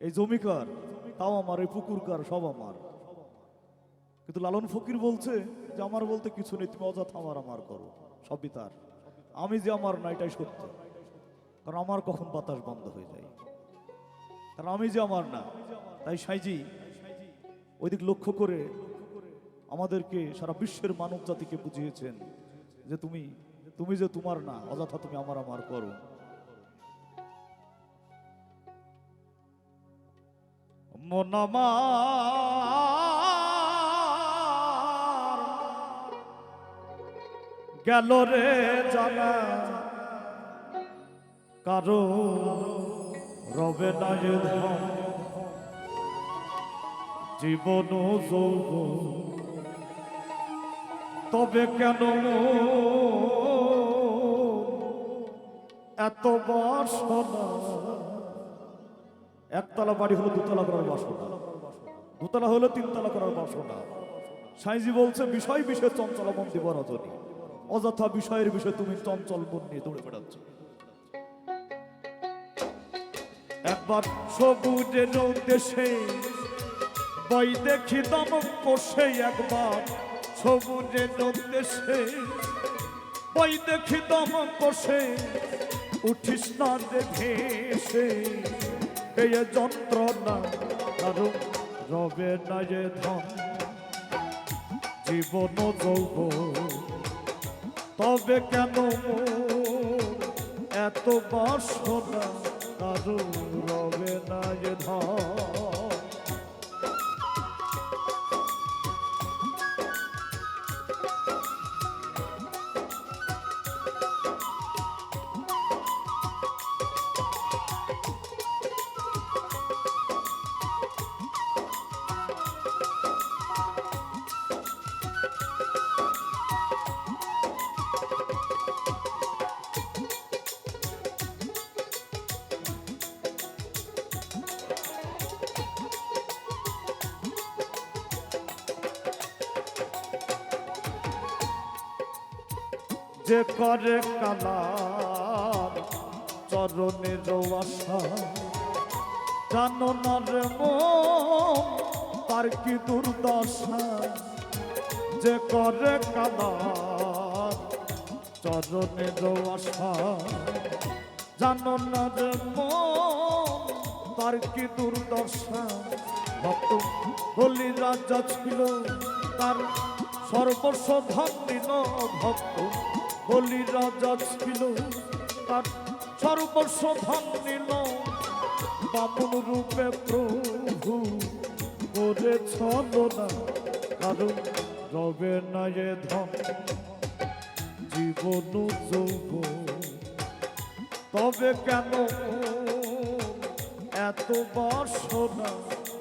এই জমিকার তাও আমার, এই পুকুরকার সব আমার। কিন্তু লালন ফকির বলছে যে, আমার বলতে কিছু নেই, তুমি অযথা আমার আমার করো। সবই তার। আমি যে আমার না, এটাই সত্য। কারণ আমার কখন বাতাস বন্ধ হয়ে যায়। কারণ আমি যে আমার না, তাই সাইজি, ওইদিক লক্ষ্য করে আমাদেরকে সারা বিশ্বের মানব জাতিকে বুঝিয়েছেন যে, তুমি তুমি যে তোমার না, অযথা তুমি আমার আমার করো। মনামার গেল রে জানা। কারও রবে না জীবন যৌব তবে কেন এত বাসনা একতলা বাড়ি হলো দুতলা করার বাসনা। দুতলা হলো তিনতলা করার বাসনা। সাইজি বলছে, বিষয় বিষয়ে চঞ্চল মন দিব রজনী। অযথা বিষয়ের বিষয়ে তুমি চঞ্চল মন নিয়ে দৌড়ে বেড়াচ্ছ। একবার সবুজের দেশে বই দেখি দমক কষে একবার। সবুজের দেশে বই দেখি দমক কষে, উঠিস না দেখে এই যন্ত্রণা কারও রবে না যে ধন, জীবন যৌব তবে কেন এত বাসনা কারও রবে না যে ধন? যে করে কালার চরণের আশা। জানো না রে তার কি দুর্দশা? যে করে কালার চরণের আশা। জানো না রে তার কি দুর্দশা? ভক্ত বলি রাজা ছিল, তার সর্বস্ব ধন নিল ভক্ত। বলি রাজা ছিল তার সর্বস্ব ধন নিল। বামন রূপে প্রভু করে ছলনা কারণ রবে না এ ধন, জীবন যৌব তবে কেন এত বাসনা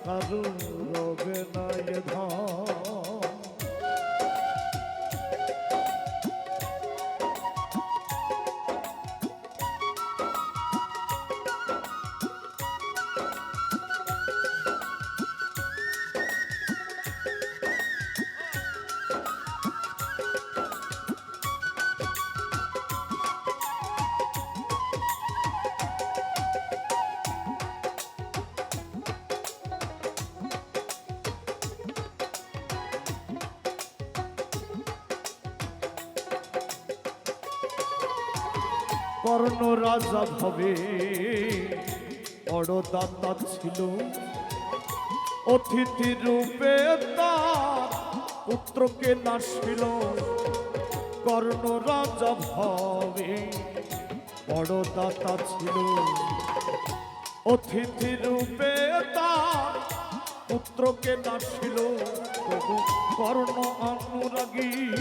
কারণ রবে না এ ধন? কর্ণ রাজা ভাবে। বড় দাতা ছিল। অতিথি রূপে তার পুত্রকে নাসিল। কর্ণ রাজা ভাবে। বড় দাতা ছিল। অতিথি রূপে তার পুত্রকে নাসিল। তবু কর্ণ অনুরাগী।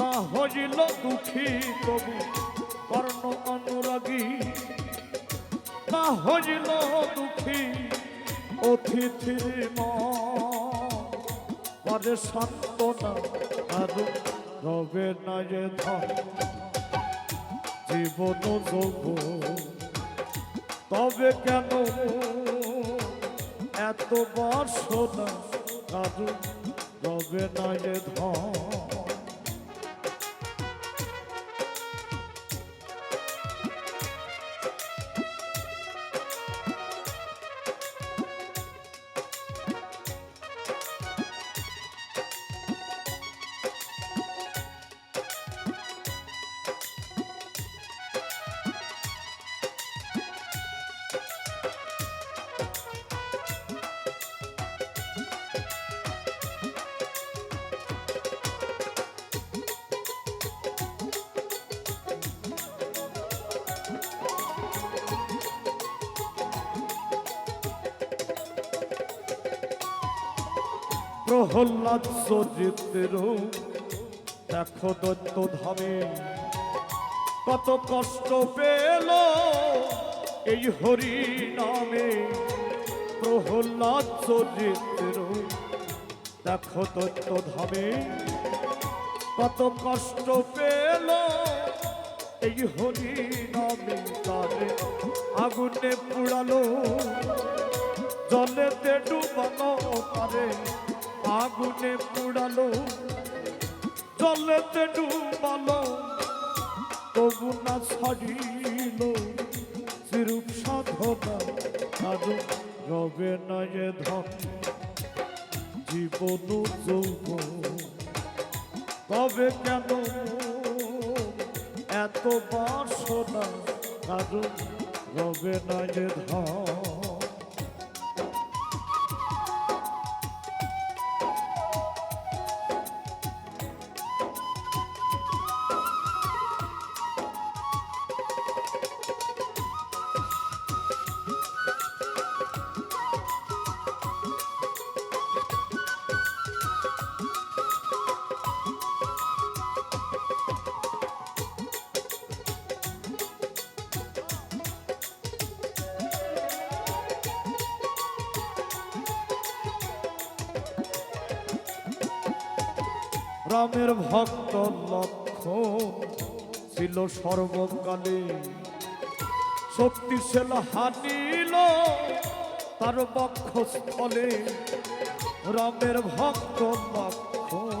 না হইল দুঃখী তবু না হইল দুঃখী মনে। সান্ত্বনা আর রবে না যে ধন। জীবন যোগ তবে কেন এত বাসনা আর রবে না যে ধন? প্রহ্লাদ চরিত্র দেখো দত্ত ধামে, কত কষ্ট পেল এই হরি নামে প্রহ্লাদ চরিত্র দেখো দত্ত ধামে, কত কষ্ট পেল এই হরি নামে তারে আগুনে পুড়ালো, জলেতে ডুবানো তারে। আগুনে পুড়ালো, জলেতে ডুবালো, তবু না ছাড়িল। সিরূপ সাধনা আর রবে না এ ধন, জীবন যৌব তবে কেন এত বাসনা কারণ রবে না ধন? রামের ভক্ত লক্ষণ ছিল সর্বকালে শক্তিশাল হানিল তার বক্ষস্থলে। রামের ভক্ত লক্ষণ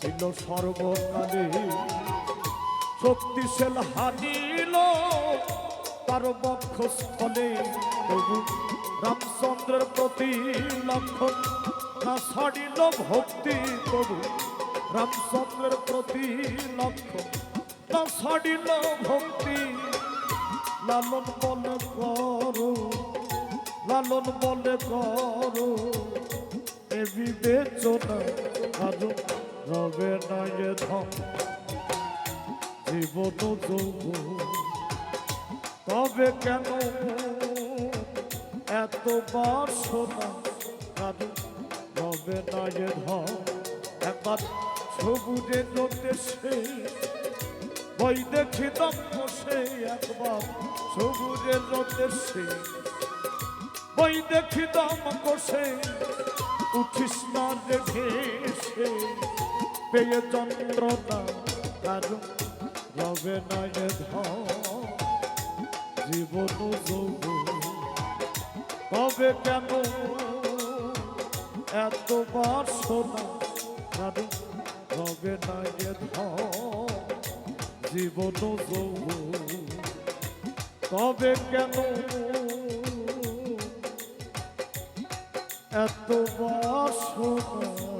ছিল সর্বকালে শক্তিশাল হানিল তার বক্ষস্থলে। রামচন্দ্রের প্রতি লক্ষণ, না ছাড়িল ভক্তি তবু। রামচন্দ্রের প্রতি লক্ষণ, না ছাড়িল ভক্তি। লালন বলে করো, লালন বলে করো, এ বিবেচনা কারণ রবে না এ ধন। জীবন যৌব তবে কেন এত বাসনা কারণ রবে না এ ধন একবার সবুজের দেশে বই দেখি দম বসে একবার সবুজের দেশে বই দেখি দম কষে উঠিস না পেয়ে কারণ রবে না এ ধন জীবন যৌব তবে কেন এত বাসনা কবে না ধন জীবন কবে কেন এত বাসনা